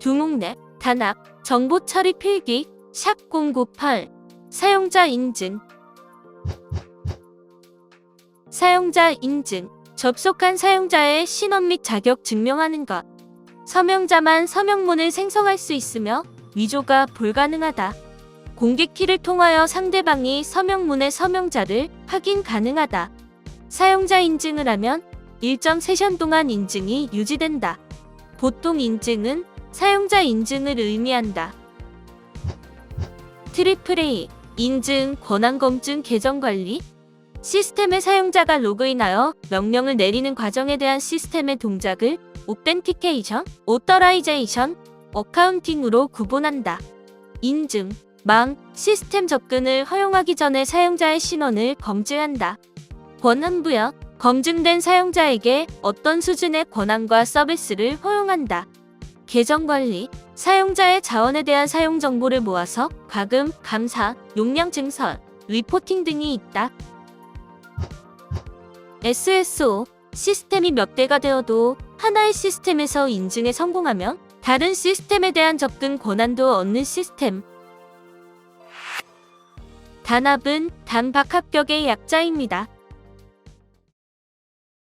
두목랩, 단합, 정보 처리 필기, 샵098, 사용자 인증. 사용자 인증. 접속한 사용자의 신원 및 자격 증명하는 것. 서명자만 서명문을 생성할 수 있으며 위조가 불가능하다. 공개키를 통하여 상대방이 서명문의 서명자를 확인 가능하다. 사용자 인증을 하면 일정 세션 동안 인증이 유지된다. 보통 인증은 사용자 인증을 의미한다. 트리플 A 인증, 권한 검증, 계정 관리 시스템의 사용자가 로그인하여 명령을 내리는 과정에 대한 시스템의 동작을 오텐티케이션, 오더라이제이션, 어카운팅으로 구분한다. 인증, 망, 시스템 접근을 허용하기 전에 사용자의 신원을 검증한다. 권한 부여, 검증된 사용자에게 어떤 수준의 권한과 서비스를 허용한다. 계정 관리, 사용자의 자원에 대한 사용 정보를 모아서 과금, 감사, 용량 증설, 리포팅 등이 있다. SSO, 시스템이 몇 대가 되어도 하나의 시스템에서 인증에 성공하면 다른 시스템에 대한 접근 권한도 얻는 시스템. 단합은 단박 합격의 약자입니다.